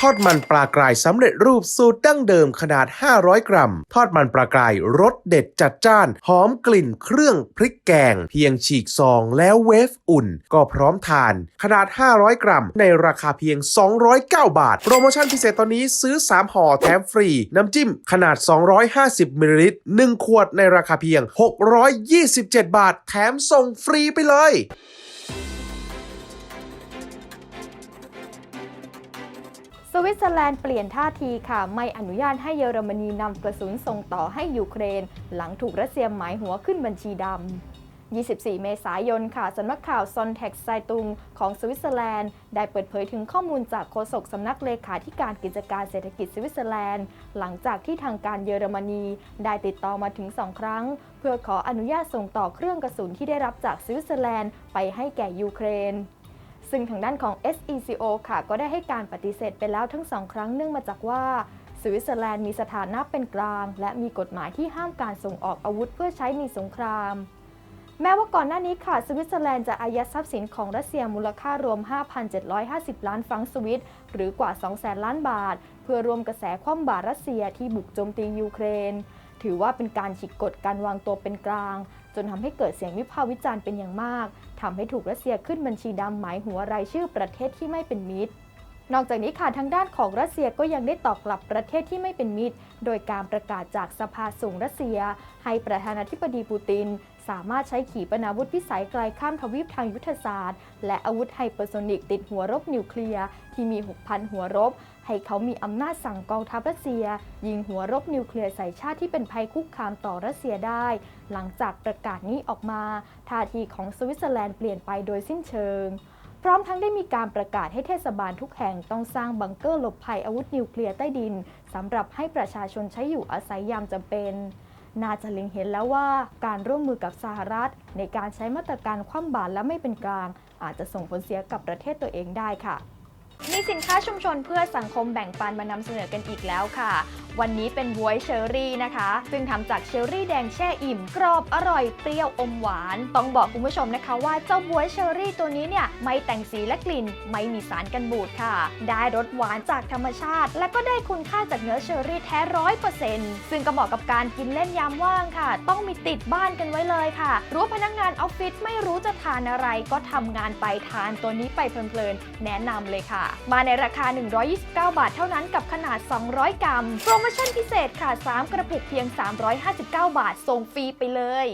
ทอดมันปลากรายสำเร็จรูปสูตรดั้งเดิมขนาด 500 กรัม ทอดมันปลากรายรสเด็ดจัดจ้าน หอมกลิ่นเครื่องพริกแกง เพียงฉีกซองแล้วเวฟอุ่น ก็พร้อมทาน ขนาด 500 กรัม ในราคาเพียง 209 บาท โปรโมชั่นพิเศษตอนนี้ซื้อ 3ห่อแถมฟรี น้ำจิ้มขนาด 250มิลลิลิตร1ขวดในราคาเพียง 627 บาท แถมส่งฟรีไปเลย วิตเซอร์แลนด์เปลี่ยนท่าทีค่ะ ไม่อนุญาตให้เยอรมนีนำกระสุนส่งต่อให้ยูเครน หลังถูกรัสเซียหมายหัวขึ้นบัญชีดำ24 เมษายนค่ะสำนักข่าวซอนแท็กไซตุงของสวิตเซอร์แลนด์ ได้เปิดเผยถึงข้อมูลจากโฆษกสำนักเลขาธิการกิจการเศรษฐกิจสวิตเซอร์แลนด์ หลังจากที่ทางการเยอรมนี ได้ติดต่อมาถึง 2 ครั้ง เพื่อขออนุญาตส่งต่อเครื่องกระสุนที่ได้รับจากสวิตเซอร์แลนด์ไปให้แก่ยูเครน ซึ่งทางด้านของ SECO ค่ะ ก็ได้ให้การปฏิเสธไปแล้วทั้งสองครั้งเนื่องมาจากว่าสวิตเซอร์แลนด์มีสถานะเป็นกลาง และมีกฎหมายที่ห้ามการส่งออกอาวุธเพื่อใช้ในสงคราม แม้ว่าก่อนหน้านี้ค่ะ สวิตเซอร์แลนด์จะอายัดทรัพย์สินของรัสเซียมูลค่ารวม 5,750 ล้านฟรังสวิต หรือกว่า 200,000 ล้านบาท เพื่อรวมกระแสคว่ำบาตรรัสเซียที่บุกโจมตียูเครน ถือว่าเป็นการฉีกกฎการวางตัวเป็นกลาง จนทำให้เกิดเสียงวิพากษ์วิจารณ์เป็นอย่างมากทำให้ถูกรัสเซียขึ้นบัญชีดำหมายหัวรายชื่อประเทศที่ไม่เป็นมิตร นอกจากนี้ค่ะทางด้านของรัสเซียก็ยังได้ตอบกลับประเทศที่ไม่เป็นมิตร โดยการประกาศจากสภาสูงรัสเซีย ให้ประธานาธิบดีปูติน สามารถใช้ขีปนาวุธพิสัยไกลข้ามทวีปทางยุทธศาสตร์ และอาวุธไฮเปอร์โซนิกติดหัวรบนิวเคลียร์ที่มี 6,000 หัวรบ ให้เขามีอำนาจสั่งกองทัพรัสเซีย ยิงหัวรบนิวเคลียร์ใส่ชาติที่เป็นภัยคุกคามต่อรัสเซียได้ หลังจากประกาศนี้ออกมาท่าทีของสวิตเซอร์แลนด์เปลี่ยนไปโดยสิ้นเชิง พร้อมทั้งได้มีการประกาศให้เทศบาลทุกแห่งต้องสร้างบังเกอร์หลบภัยอาวุธนิวเคลียร์ใต้ดินสำหรับให้ประชาชนใช้อยู่อาศัยยามจำเป็นน่าจะเล็งเห็นแล้วว่าการร่วมมือกับสหรัฐ ในการใช้มาตรการคว่ำบาตรและไม่เป็นกลาง อาจจะส่งผลเสียกับประเทศตัวเองได้ค่ะ มีสินค้าชุมชนเพื่อสังคมแบ่งปันมานำเสนอกันอีกแล้วค่ะ วันนี้เป็นบวยเชอรี่นะคะ ซึ่งทำจากเชอรี่แดงแช่อิ่มกรอบอร่อยเปรี้ยวอมหวาน ต้องบอกคุณผู้ชมนะคะว่าเจ้าบวยเชอรี่ตัวนี้เนี่ยไม่แต่งสีและกลิ่น ไม่มีสารกันบูดค่ะ ได้รสหวานจากธรรมชาติ และก็ได้คุณค่าจากเนื้อเชอรี่แท้ร้อยเปอร์เซ็นต์ซึ่งก็เหมาะกับการกินเล่นยามว่างค่ะ ต้องมีติดบ้านกันไว้เลยค่ะ รู้ว่าพนักงานออฟฟิศไม่รู้จะทานอะไรก็ทำงานไปทานตัวนี้ไปเพลินๆแนะนำเลยค่ะ มาในราคา 129 บาทเท่านั้นกับขนาด 200 กรัมโปรโมชั่นพิเศษค่ะ 3 กระปุกเพียง 359 บาทส่งฟรีไปเลย